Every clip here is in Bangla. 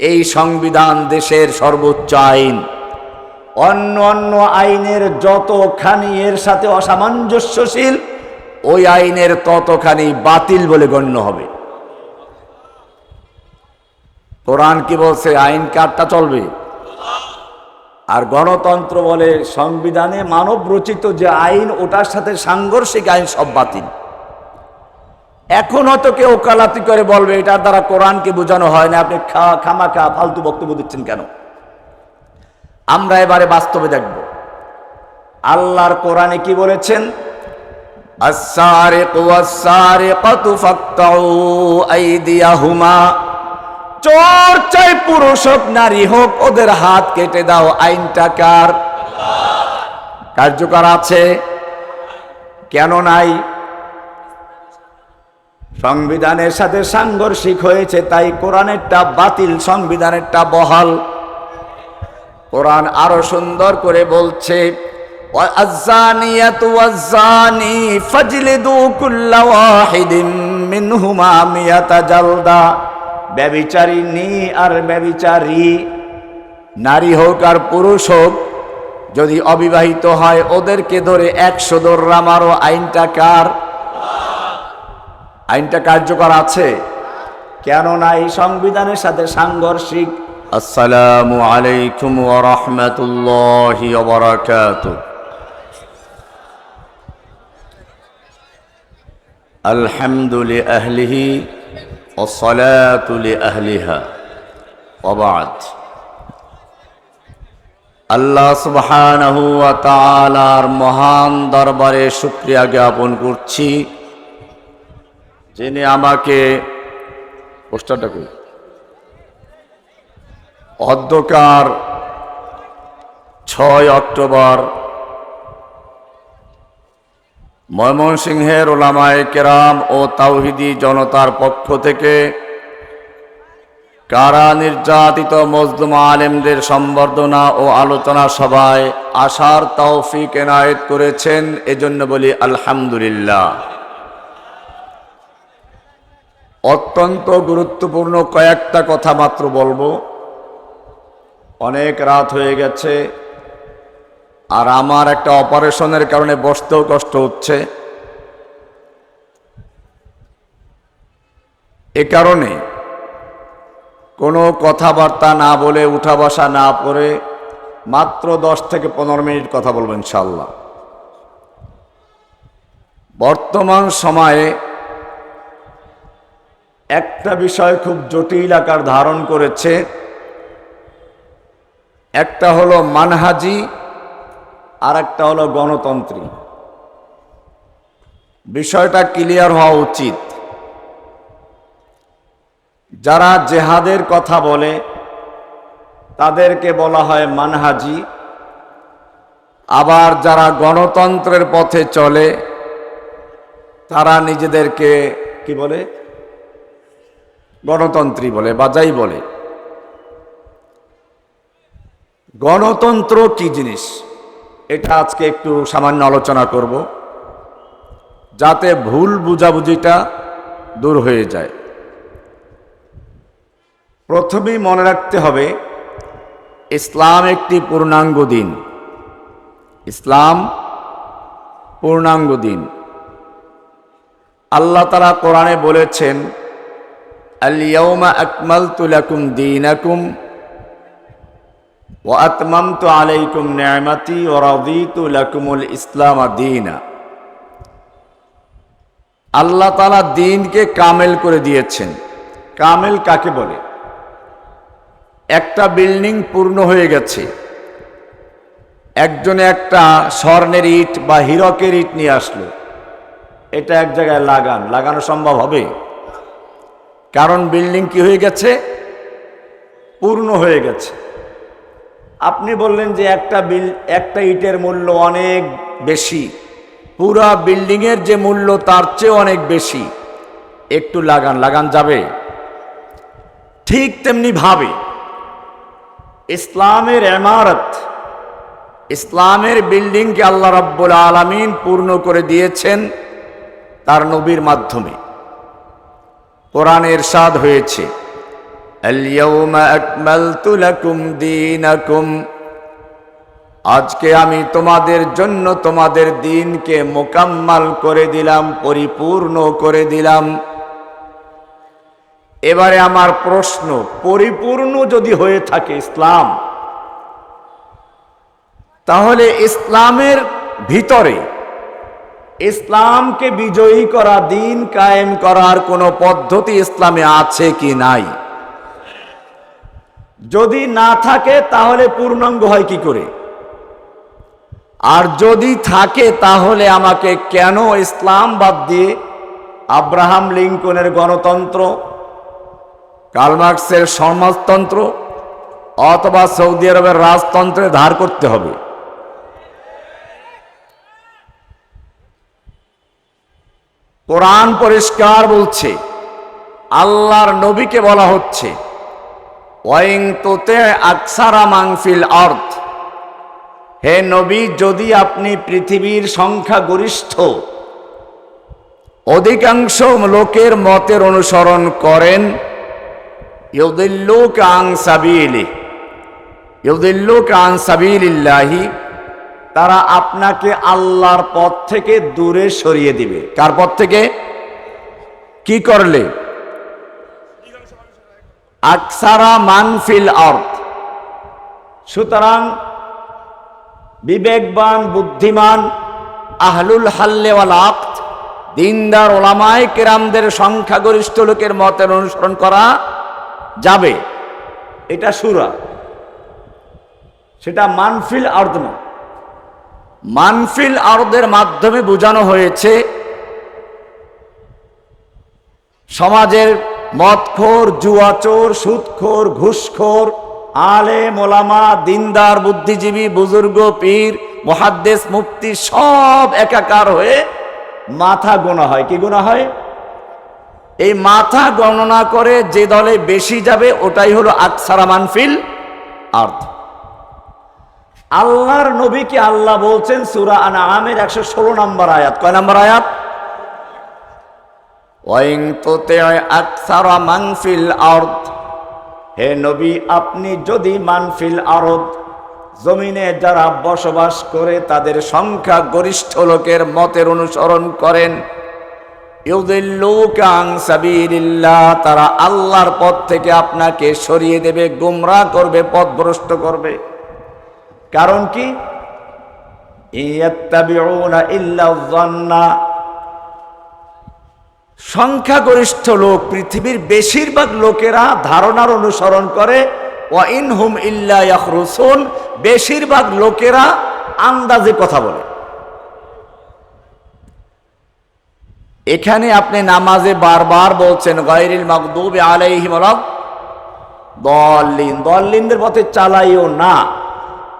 এই সংবিধান দেশের সর্বোচ্চ আইন। অন্য অন্য আইনের যতখানি এর সাথে অসামঞ্জস্যশীল, ওই আইনের ততখানি বাতিল বলে গণ্য হবে। কোরআন কি বলছে, আইন কারটা চলবে? আর গণতন্ত্র বলে, সংবিধানে মানব রচিত যে আইন, ওটার সাথে সাংঘর্ষিক আইন সব বাতিল। এখন হয়তো কেউ কালাতি করে বলবে এটার দ্বারা কোরআনকে বোঝানো হয় না, আপনি খাওয়া খামা খা ফালতু বক্তব্য দিচ্ছেন কেন? আমরা এবারে বাস্তবে দেখব। আল্লাহর কোরআনে কি বলেছেন? চোর চাই পুরুষ হোক, নারী হোক, ওদের হাত কেটে দাও, আইনটা কার? কার্যকর আছে? কেন নাই? সংবিধানের সাথে সাংঘর্ষিক হয়েছে তাই কোরআনেরটা বাতিল সংবিধানেরটা বহাল কোরআন আরো সুন্দর করে বলছে والزانية والزاني فاجلدوا كل واحد منهما مئة جلدة ব্যবিচারিণী আর ব্যবিচারী নারী হোক আর পুরুষ হোক যদি অবিবাহিত হয় ওদেরকে ধরে একশো দোররা মারো আইনটা কার আইনটা কার্যকর আছে কেননা এই সংবিধানের সাথে সাংঘর্ষিক আসসালামু আলাইকুম ওয়া রাহমাতুল্লাহি ওয়া বারাকাতুহু الحمد لأهله والصلاة لأهلها وبعد আল্লাহ সুবহানাহু ওয়া তাআলার মহান দরবারে শুকরিয়া জ্ঞাপন করছি যিনি আমাকে পোস্টারটা কই অধ্যকার ছয় অক্টোবর ময়মনসিংহের ওলামায় কেরাম ও তাওহিদি জনতার পক্ষ থেকে কারা নির্যাতিত মজলুম আলেমদের সম্বর্ধনা ও আলোচনা সভায় আশার তৌফিক এনায়েত করেছেন, এজন্য বলি আলহামদুলিল্লাহ। অত্যন্ত গুরুত্বপূর্ণ কয়েকটা কথা মাত্র বলব। অনেক রাত হয়ে গেছে, আর আমার একটা অপারেশনের কারণে বসতেও কষ্ট হচ্ছে। এ কারণে কোনো কথাবার্তা না বলে উঠা বসা না করে মাত্র দশ থেকে পনেরো মিনিট কথা বলব ইনশাল্লাহ বর্তমান সময়ে একটা বিষয় খুব জটিল আকার ধারণ করেছে। একটা হলো মানহাজি আর একটা হলো গণতন্ত্রী। বিষয়টা ক্লিয়ার হওয়া উচিত। যারা জেহাদের কথা বলে, তাদেরকে বলা হয় মানহাজি। আবার যারা গণতন্ত্রের পথে চলে, তারা নিজেদেরকে কি বলে? গণতন্ত্রী বলে, বা যাই বলে। গণতন্ত্র কি জিনিস? এটা আজকে একটু সামান্য আলোচনা করব, যাতে ভুল বুঝাবুঝিটা দূর হয়ে যায়। প্রথমেই মনে রাখতে হবে, ইসলাম একটি পূর্ণাঙ্গ দিন। ইসলাম পূর্ণাঙ্গ দিন। আল্লাহ তালা কোরআনে বলেছেন দিন তো আলাইকুম ন্যায়মাতি আল্লাহ তালা দিনকে কামেল করে দিয়েছেন। কামেল কাকে বলে? একটা বিল্ডিং পূর্ণ হয়ে গেছে। একজনে একটা স্বর্ণের ইট বা হিরকের ইট নিয়ে আসলো। এটা এক জায়গায় লাগান। লাগানো সম্ভব হবে? কারণ বিল্ডিং কি হয়ে গেছে? পূর্ণ হয়ে গেছে। আপনি বললেন যে একটা বিল, একটা ইটের মূল্য অনেক বেশি। পুরা বিল্ডিংয়ের যে মূল্য তার চেয়ে অনেক বেশি। একটু লাগান লাগান যাবে। ঠিক তেমনি ভাবে, ইসলামের এমারত ইসলামের বিল্ডিংকে আল্লাহ রাব্বুল আলামিন পূর্ণ করে দিয়েছেন তার নবীর মাধ্যমে। কোরআন এরশাদ হয়েছে। আজকে আমি তোমাদের জন্য তোমাদের দিনকে মোকাম্মাল করে দিলাম, পরিপূর্ণ করে দিলাম। এবারে আমার প্রশ্ন, পরিপূর্ণ যদি হয়ে থাকে ইসলাম, তাহলে ইসলামের ভিতরে ইসলামকে বিজয়ী করা, দিন কায়েম করার কোনো পদ্ধতি ইসলামে আছে কি নাই? যদি না থাকে, তাহলে পূর্ণাঙ্গ হয় কি করে? আর যদি থাকে, তাহলে আমাকে কেন ইসলাম বাদ দিয়ে আব্রাহাম লিঙ্কনের গণতন্ত্র কালমার্কসের সমাজতন্ত্র, অথবা সৌদি আরবের রাজতন্ত্রে ধার করতে হবে? কোরআন পরিষ্কার বলছে, আল্লাহর নবীকে বলা হচ্ছে, ওয়াইং তোতে আকসারা মাংফিল অর্থ হে নবী, যদি আপনি পৃথিবীর সংখ্যা গরিষ্ঠ, অধিকাংশ লোকের মতের অনুসরণ করেন, ইউদিল্লুক আং সাবিলি, ইউদিল্লুক আং সাবিলিল্লাহি তারা আপনাকে আল্লাহর পথ থেকে দূরে সরিয়ে দিবে। কার পথ থেকে? কি করলে? আকসারা মানফিল অর্থ সুতরাং বিবেকবান, বুদ্ধিমান, আহলুল হাল্লেওয়াল দিনদার ওলামায় কেরামদের সংখ্যাগরিষ্ঠ লোকের মতের অনুসরণ করা যাবে। এটা সুরা। সেটা মানফিল আর্দ না মানফিল আর্দের মাধ্যমে বোঝানো হয়েছে, সমাজের মদখোর, জুয়াচোর, সুদখোর, ঘুষখোর, আলে, মোলামা, দিনদার, বুদ্ধিজীবী, বুজুর্গ, পীর মহাদ্দেশ মুক্তি সব একাকার হয়ে মাথা গোনা হয়। কি গোনা হয়? এই মাথা গণনা করে যে দলে বেশি যাবে, ওটাই হলো আকসারা মানফিল আর্থ আল্লাহর নবীকে আল্লাহ বলছেন? সুরা আনা আমের একশো ষোলো নম্বর আয়াত। কয় নম্বর আয়াত? ওয়াইং তোতে আকসারা মানফিল আর্থ হে নবী, আপনি যদি মানফিল আরদ, জমিনে যারা বসবাস করে তাদের সংখ্যা গরিষ্ঠ লোকের মতের অনুসরণ করেন। তারা আল্লাহর পথ থেকে আপনাকে সরিয়ে দেবে গুমরা করবে, পথভ্রষ্ট করবে। কারণ কি? সংখ্যাগরিষ্ঠ লোক, পৃথিবীর বেশিরভাগ লোকেরা ধারণার অনুসরণ করে ওয়াইন হুম বেশিরভাগ লোকেরা আন্দাজে কথা বলে। এখানে আপনি নামাজে বারবার বলছেন, গায়রিল মাকদুব আলাইহিম দলিন দলিনদের পথে চালাইও না।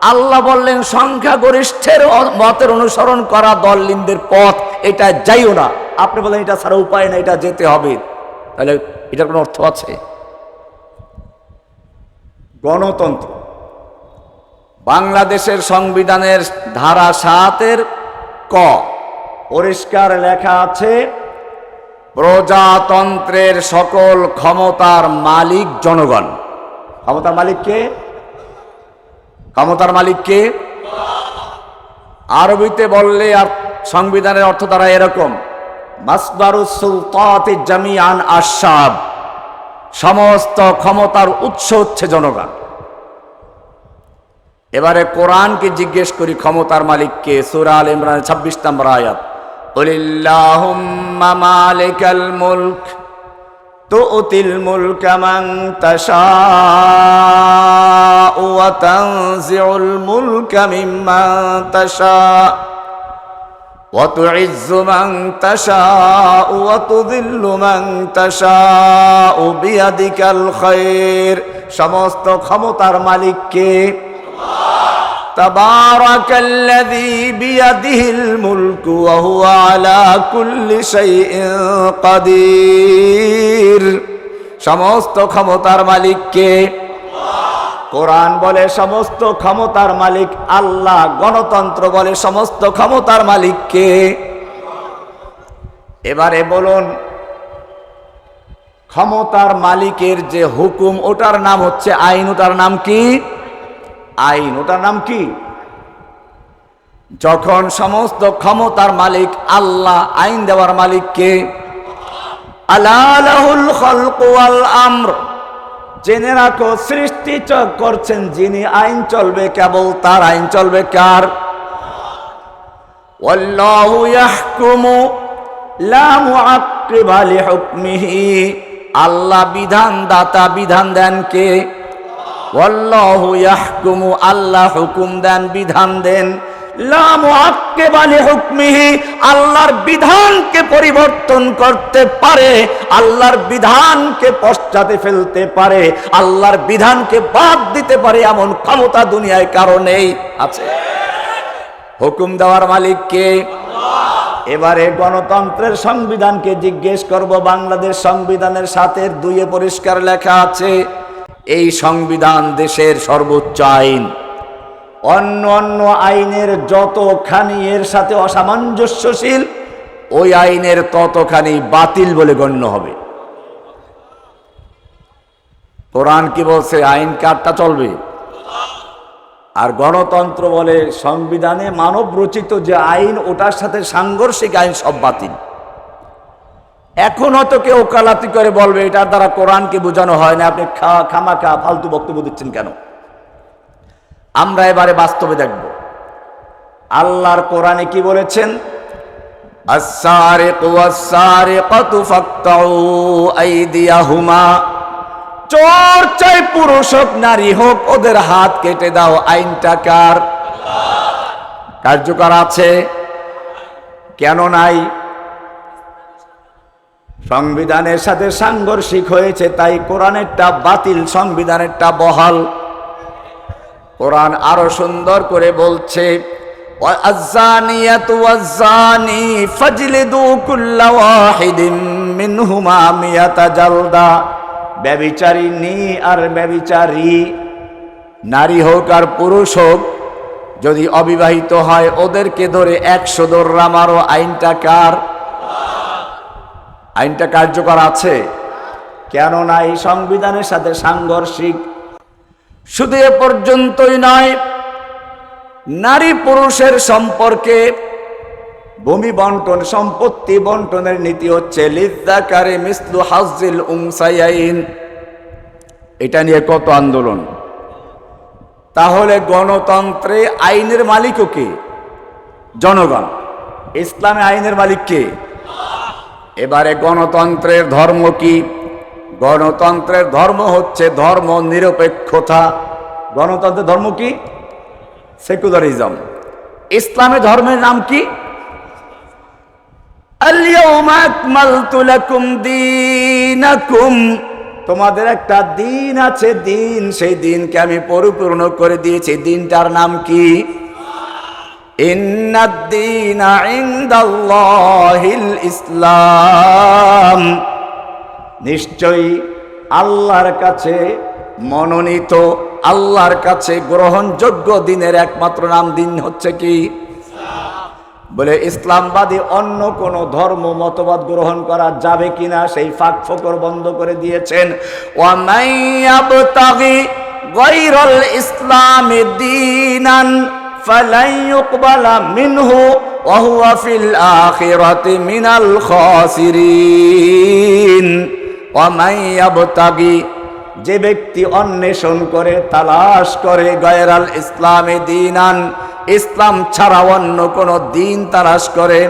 আল্লাহ বললেন সংখ্যাগরিষ্ঠের মতের অনুসরণ করা দলিনদের পথ এটা যাইও না। আপনি বলেন এটা ছাড়া উপায় না এটা যেতে হবে। তাহলে এটার কোনো অর্থ আছে? গণতন্ত্র। বাংলাদেশের সংবিধানের ধারা সাতের ক। পরিষ্কার লেখা আছে প্রজাতন্ত্রের সকল ক্ষমতার মালিক জনগণ। ক্ষমতার মালিক কে? ক্ষমতার মালিক কে? আরবিতে বললে আর সংবিধানের অর্থ দ্বারা এরকম জামিয়ান আশাব সমস্ত ক্ষমতার উৎস হচ্ছে জনগণ। এবারে কোরআনকে জিজ্ঞেস করি ক্ষমতার মালিককে সুরাল ইমরান ছাব্বিশ নম্বর আয়াত তো মুলক তুতিল মুলক وتنزع الملك ممن تشاء وتعز من تشاء وتذل من تشاء بيدك الخير সমস্ত ক্ষমতার মালিককে تبارك الذي بيده الملك وهو على كل شيء قدير সমস্ত ক্ষমতার মালিককে কোরআন বলে সমস্ত ক্ষমতার মালিক আল্লাহ গণতন্ত্র বলে সমস্ত ক্ষমতার মালিককে এবারে বলুন ক্ষমতার মালিকের যে হুকুম ওটার নাম হচ্ছে আইন ওটার নাম কি আইন ওটার নাম কি যখন সমস্ত ক্ষমতার মালিক আল্লাহ আইন দেওয়ার মালিককে আলাহুল খলক ওয়াল আমর জেনে রাখো, সৃষ্টি করছেন যিনি, আইন চলবে কেবল তার, আইন চলবে কার? আল্লাহ বিধান দাতা বিধান দেন কে? আল্লাহ হুকুম দেন, বিধান দেন। আল্লাহর বিধানকে পরিবর্তন করতে পারে, আল্লাহর বিধানকে পশ্চাতে ফেলতে পারে, আল্লাহর বিধানকে বাদ দিতে পারে এমন ক্ষমতা দুনিয়ায় কারণেই আছে। হুকুম দেওয়ার মালিক কে? এবারে গণতন্ত্রের সংবিধানকে জিজ্ঞেস করব, বাংলাদেশ সংবিধানের সাথে দুইয়ে পরিষ্কার লেখা আছে, এই সংবিধান দেশের সর্বোচ্চ আইন। অন্য অন্য আইনের যতখানি এর সাথে অসামঞ্জস্যশীল, ওই আইনের ততখানি বাতিল বলে গণ্য হবে। কোরআন কি বলছে? আইন কারটা চলবে? আর গণতন্ত্র বলে সংবিধানে মানব রচিত যে আইন, ওটার সাথে সাংঘর্ষিক আইন সব বাতিল। এখন হয়তো কেউ ওকালাতি করে বলবে, এটার দ্বারা কোরআনকে বোঝানো হয় না। আপনি খা- খামাখা, ফালতু বক্তব্য দিচ্ছেন কেন? আমরা এবারে বাস্তবে দেখব। আল্লাহর কোরআনে কি বলেছেন? চোর চাই পুরুষ হোক, নারী হোক, ওদের হাত কেটে দাও, আইনটা কার? কার্যকর আছে? কেন নাই? সংবিধানের সাথে সাংঘর্ষিক হয়েছে, তাই কোরআনেরটা বাতিল, সংবিধানেরটা বহাল। কোরআন আরো সুন্দর করে বলছে والزانية والزاني فاجلدوا كل واحد منهما مئة جلدة ব্যবিচারিণী আর ব্যবিচারী নারী হোক আর পুরুষ হোক যদি অবিবাহিত হয় ওদেরকে ধরে একশো দোররা মারো আইনটা কার আইনটা কার্যকর আছে কেননা এই সংবিধানের সাথে সাংঘর্ষিক শুধু এ পর্যন্তই নয়, নারী পুরুষের সম্পর্কে ভূমি বন্টন, সম্পত্তি বন্টনের নীতি হচ্ছে লিদ্দাকারে মিসলু হাজিল উমসাইন এটা নিয়ে কত আন্দোলন? তাহলে গণতন্ত্রে আইনের মালিকও কে? জনগণ। ইসলামে আইনের মালিক কে? এবারে গণতন্ত্রের ধর্ম কি? গণতন্ত্রের ধর্ম হচ্ছে ধর্ম নিরপেক্ষতা। গণতন্ত্রের ধর্ম কি? সেকুলারিজম। ইসলামে ধর্মের নাম কি? তোমাদের একটা দিন আছে, দিন, সেই দিনকে আমি পরিপূর্ণ করে দিয়েছি। দিনটার নাম কি? ইসলাম। নিশ্চয়ই আল্লাহর কাছে মনোনীত, আল্লাহর কাছে গ্রহণযোগ্য দিনের একমাত্র নাম দিন হচ্ছে কি? বলে ইসলামবাদী অন্য কোন ধর্ম মতবাদ গ্রহণ করা যাবে কিনা সেই ফাঁক ফোকর বন্ধ করে দিয়েছেন। ইসলামি দীনান মিনহু মিনাল খাসিরিন। ওয়ামাইয়াবতাগি যে ব্যক্তি অন্বেষণ করে, তালাশ করে গয়রাল ইসলামে দিনান, ইসলাম ছাড়া অন্য কোন দিন তালাশ করে।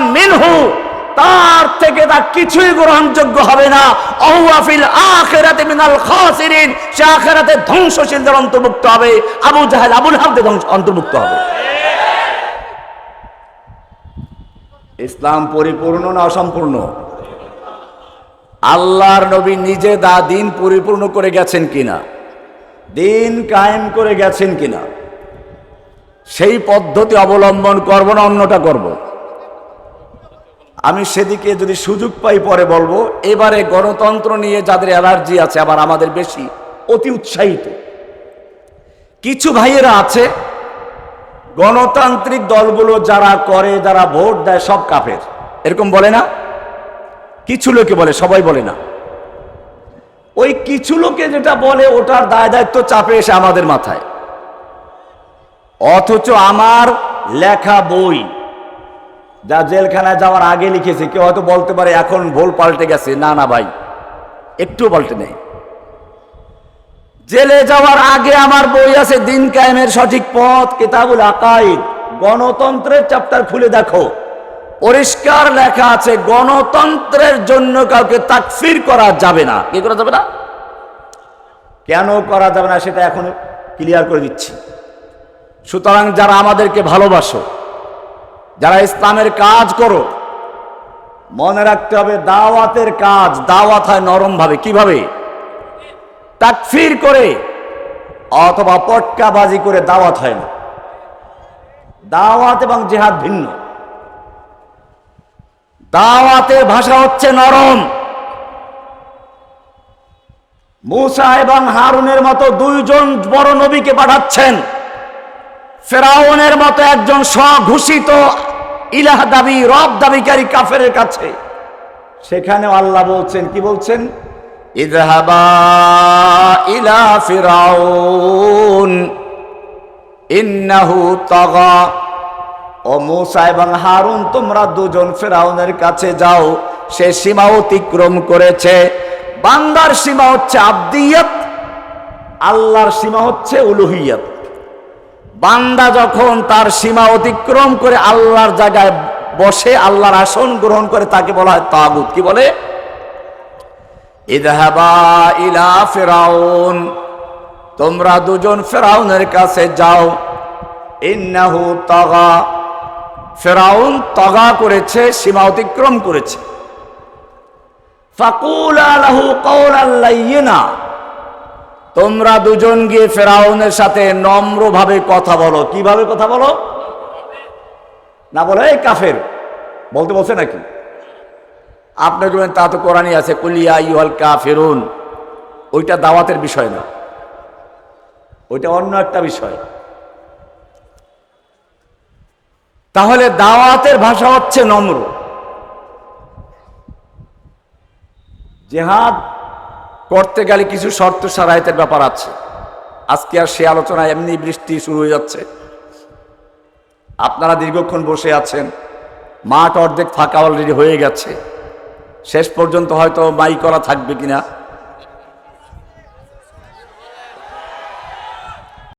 মিনহু, তার থেকে তা কিছুই গ্রহণযোগ্য হবে না। অহুয়াফিল আখেরাতে মিনাল খাসিরিন, সে আখেরাতে ধ্বংসশীলদের অন্তর্ভুক্ত হবে। আবু জাহেল, আবুল ধ্বংস- অন্তর্ভুক্ত হবে। ইসলাম পরিপূর্ণ না অসম্পূর্ণ? আল্লাহর নবী নিজে দা দিন পরিপূর্ণ করে গেছেন কিনা? দিন কায়েম করে গেছেন কিনা? সেই পদ্ধতি অবলম্বন করব না, অন্যটা করব। আমি সেদিকে যদি সুযোগ পাই পরে বলব, এবারে গণতন্ত্র নিয়ে যাদের অ্যালার্জি আছে, আবার আমাদের বেশি, অতি উৎসাহিত। কিছু ভাইয়েরা আছে, গণতান্ত্রিক দলগুলো যারা করে, যারা ভোট দেয়, সব কাফের। এরকম বলে না? কিছু লোকে বলে, সবাই বলে না। ওই কিছু লোকে যেটা বলে, ওটার দায় দায়িত্ব চাপে এসে আমাদের মাথায়। অথচ আমার লেখা বই, যা জেলখানায় যাওয়ার আগে লিখেছে, কেউ হয়তো বলতে পারে এখন ভোল পাল্টে গেছে। না না ভাই একটু পাল্টে নেই। জেলে যাওয়ার আগে আমার বই আছে, দিন কায়েমের সঠিক পথ, কেতাবুল আকাইদ গণতন্ত্রের চ্যাপ্টার খুলে দেখো। পরিষ্কার লেখা আছে, গণতন্ত্রের জন্য কাউকে তাকফির করা যাবে না। কি করা যাবে না? কেন করা যাবে না সেটা এখন ক্লিয়ার করে দিচ্ছি। সুতরাং যারা আমাদেরকে ভালোবাসো, যারা ইসলামের কাজ করো, মনে রাখতে হবে দাওয়াতের কাজ, দাওয়াত হয় নরম ভাবে কীভাবে? তাকফির করে, অথবা পটকাবাজি করে দাওয়াত হয় না। দাওয়াত এবং জেহাদ ভিন্ন। দাওয়াতের ভাষা হচ্ছে নরম। মুসা এবং হারুনের মতো দুইজন বড় নবীকে পাঠাচ্ছেন। ফেরাউনের মতো একজন স্বঘোষিত ইলাহ দাবি, রব দাবিকারী কাফের কাছে। সেখানেও আল্লাহ বলছেন, কি বলছেন? ইলা ইন্নাহু ও এবং হারুন, তোমরা দুজন ফেরাউনের কাছে যাও। সে সীমা অতিক্রম করেছে। বান্দার সীমা হচ্ছে আব্দিয়ত, আল্লাহর সীমা হচ্ছে উলুহিয়ত। বান্দা যখন তার সীমা অতিক্রম করে আল্লাহর জায়গায় বসে, আল্লাহর আসন গ্রহণ করে, তাকে বলা হয় তাগুত। কি বলে? ইলা ফেরাউন, তোমরা দুজন ফেরাউনের কাছে যাও। ইন্নাহু তাগা ফেরাউন তগা করেছে, সীমা অতিক্রম করেছে। তোমরা দুজন গিয়ে ফেরাউনের সাথে নম্রভাবে কথা বলো। কীভাবে কথা বলো? না বলে, এই কাফের। বলতে বলছে নাকি? আপনি বলবেন তা তো কোরআনই আছে। কুলিয়া ইউহাল কাফেরুন। ওইটা দাওয়াতের বিষয় না। ওইটা অন্য একটা বিষয়। তাহলে দাওয়াতের ভাষা হচ্ছে নম্র। জেহাদ করতে গেলে কিছু শর্ত সারায়তের ব্যাপার আছে। আজকে আর সে আলোচনা এমনি বৃষ্টি শুরু হয়ে যাচ্ছে। আপনারা দীর্ঘক্ষণ বসে আছেন, মাঠ অর্ধেক ফাঁকা অলরেডি হয়ে গেছে। শেষ পর্যন্ত হয়তো মাই করা থাকবে কিনা